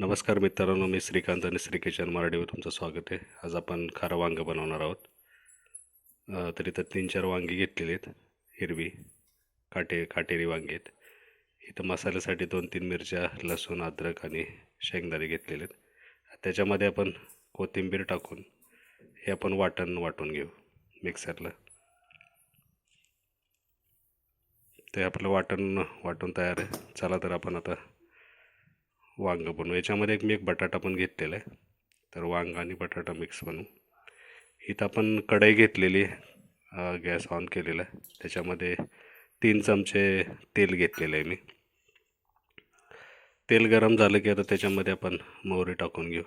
नमस्कार मित्रांनो मी श्रीकांत आणि श्री किचन मराठीवर तुमचं स्वागत आहे. आज आपण खारं वांगं बनवणार आहोत. तर इथं तीन चार वांगी घेतलेली आहेत हिरवी काटे काटेरी वांगी आहेत. इथं मसाल्यासाठी दोन तीन मिरच्या लसूण अद्रक आणि शेंगदाणे घेतलेले आहेत. त्याच्यामध्ये आपण कोथिंबीर टाकून हे आपण वाटण वाटून घेऊ मिक्सरला. ते आपलं वाटण वाटून तयार आहे. चला तर आपण आता वांगं बनवू. याच्यामध्ये एक मी एक बटाटा पण घेतलेला आहे. तर वांग आणि बटाटा मिक्स बनवू. इथं आपण कढई घेतलेली आहे. गॅस ऑन केलेला आहे. त्याच्यामध्ये तीन चमचे तेल घेतलेलं आहे मी. तेल गरम झालं की आता त्याच्यामध्ये आपण मोहरी टाकून घेऊ.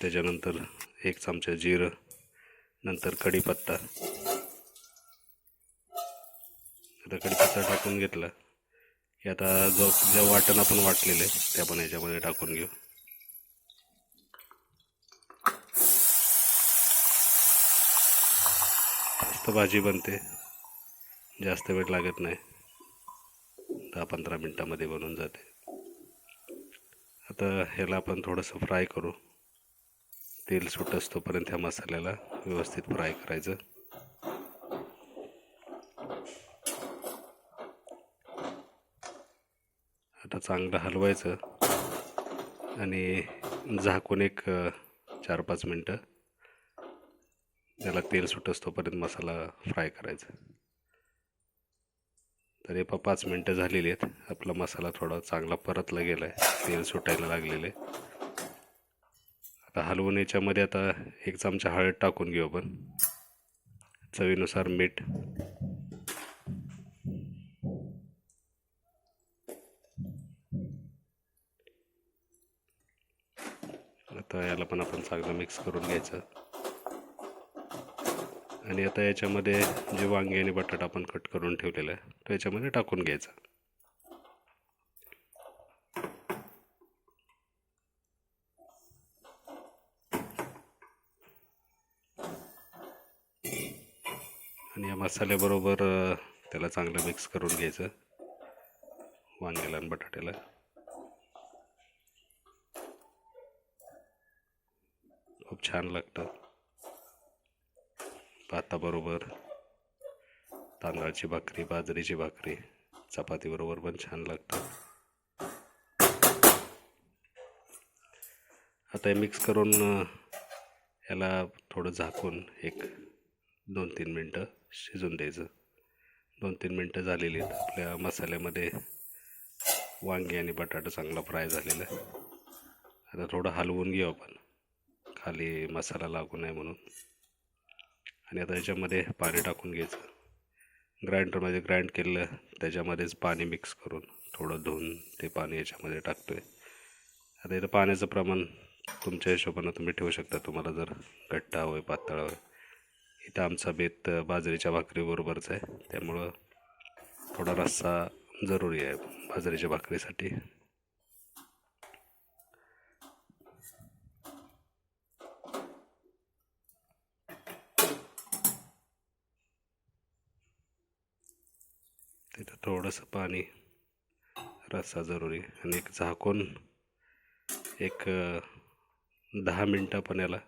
त्याच्यानंतर एक चमचा जिरं नंतर कढीपत्ता. आता कढीपत्ता टाकून घेतला. की आता जो जे वाटण आपण वाटलेलं आहे ते आपण याच्यामध्ये टाकून घेऊ. मस्त भाजी बनते. जास्त वेळ लागत नाही. दहा पंधरा मिनटामध्ये बनून जाते. आता ह्याला आपण थोडंसं फ्राय करू. तेल सुटस तोपर्यंत ह्या मसाल्याला व्यवस्थित फ्राय करायचं. चांगलं हलवायचं. आणि झाकून एक चार पाच मिनटं त्याला तेल सुटस तोपर्यंत मसाला फ्राय करायचा. तर हे पा पाच मिनटं झालेली आहेत. आपला मसाला थोडा चांगला परतला गेला आहे तेल सुटायला लागलेलं. आहे आता हलवून याच्यामध्ये आता एक चमचा हळद टाकून घेऊ आपण. चवीनुसार मीठ आता याला पण आपण चांगलं मिक्स करून घ्यायचं. आणि आता याच्यामध्ये जे वांगे आणि बटाटा आपण कट करून ठेवलेला आहे तो याच्यामध्ये टाकून घ्यायचा. आणि या मसाल्याबरोबर त्याला चांगलं मिक्स करून घ्यायचं. वांग्याला आणि बटाट्याला. खूप छान लागतं भाताबरोबर तांदळाची भाकरी बाजरीची भाकरी चपातीबरोबर पण छान लागतं आता हे मिक्स करून याला थोडं झाकून एक दोन तीन मिनटं शिजून द्यायचं. दोन तीन मिनटं झालेली आहेत. आपल्या मसाल्यामध्ये वांगी आणि बटाटा चांगला फ्राय झालेला आहे. आता थोडं हलवून घेऊ आपण. खाली मसाला लागू नये म्हणून. आणि आता याच्यामध्ये पाणी टाकून घ्यायचं. ग्राइंडरमध्ये ग्राइंड केलेलं त्याच्यामध्येच पाणी मिक्स करून थोडं धुवून ते पाणी याच्यामध्ये टाकतो आहे आता इथं पाण्याचं प्रमाण तुमच्या हिशोबानं तुम्ही ठेवू शकता. तुम्हाला जर घट्ट हवं आहे पातळ हवं इथं आमचा बेत बाजरीच्या भाकरीबरोबरच आहे. त्यामुळं थोडा रस्सा जरुरी आहे बाजरीच्या भाकरीसाठी. तिथं थोडंसं पाणी रस्सा जरुरी आणि एक झाकून एक दहा मिनटं पण याला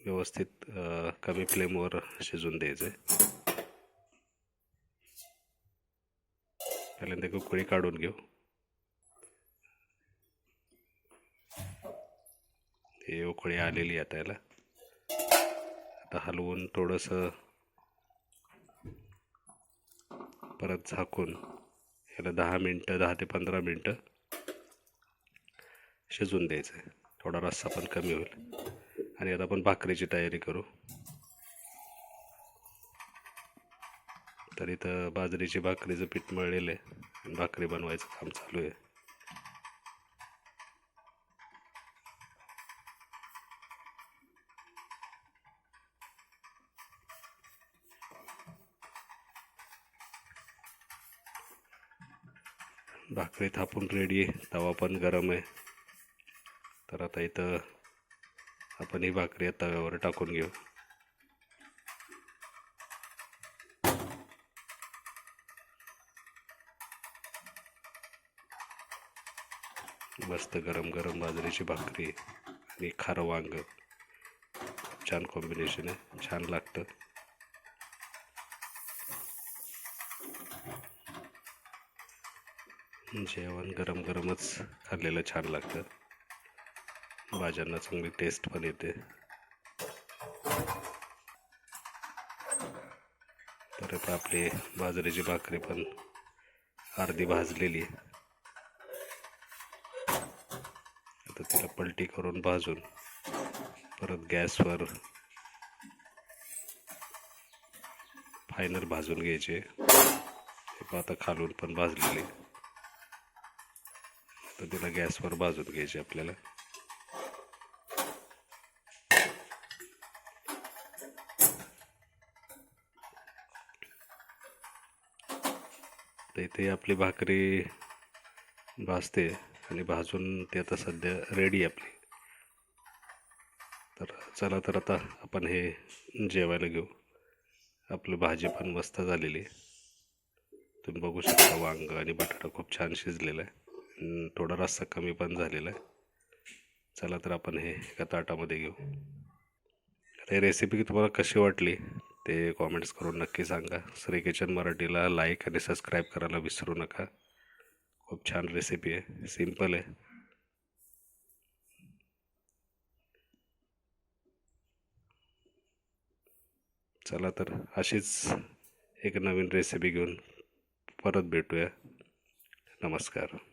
व्यवस्थित कमी फ्लेमवर शिजून द्यायचं आहे पहिल्यांदा एक उकळी काढून घेऊ. हे उकळी आलेली आहे आता याला. आता हलवून थोडंसं परत झाकून याला दहा मिनटं दहा ते पंधरा मिनटं शिजून द्यायचं. आहे थोडा रस्सा पण कमी होईल. आणि आता आपण भाकरीची तयारी करू. तर इथं बाजरीची भाकरीचं पीठ मळलेलं आहे. भाकरी बनवायचं काम चालू आहे. भाकरी थापून रेडी आहे. तवा पण गरम आहे. तर आता इथं आपण ही भाकरी तव्यावर टाकून घेऊ. मस्त गरम गरम बाजरीची भाकरी आणि खारं वांग. छान कॉम्बिनेशन आहे. छान लागतं. जेवण गरम गरमच खाल्लेलं छान लागतं. भाज्यांना चांगली टेस्ट पण येते. परत आपली बाजरीची भाकरी पण अर्धी भाजलेली. आता तिला पलटी करून भाजून परत गॅसवर फायनल भाजून घ्यायचे. आता खालून पण भाजलेली. तर तिला गॅसवर भाजून घ्यायची आपल्याला. तर इथे आपली भाकरी भाजते आणि भाजून ते आता सध्या रेडी आपली. तर चला तर आता आपण हे जेवायला घेऊ. आपली भाजी पण मस्त झालेली. आहे तुम्ही बघू शकता वांग आणि बटाटा खूप छान शिजलेला आहे. थोडा रस्सा कमी पण झालेला आहे. चला तर आपण हे एका ताटामध्ये घेऊ. हे रेसिपी तुम्हाला कशी वाटली ते कॉमेंट्स करून नक्की सांगा. श्री किचन मराठीला लाईक आणि सबस्क्राईब करायला विसरू नका. खूप छान रेसिपी आहे. सिंपल आहे. चला तर अशीच एक नवीन रेसिपी घेऊन परत भेटूया. नमस्कार.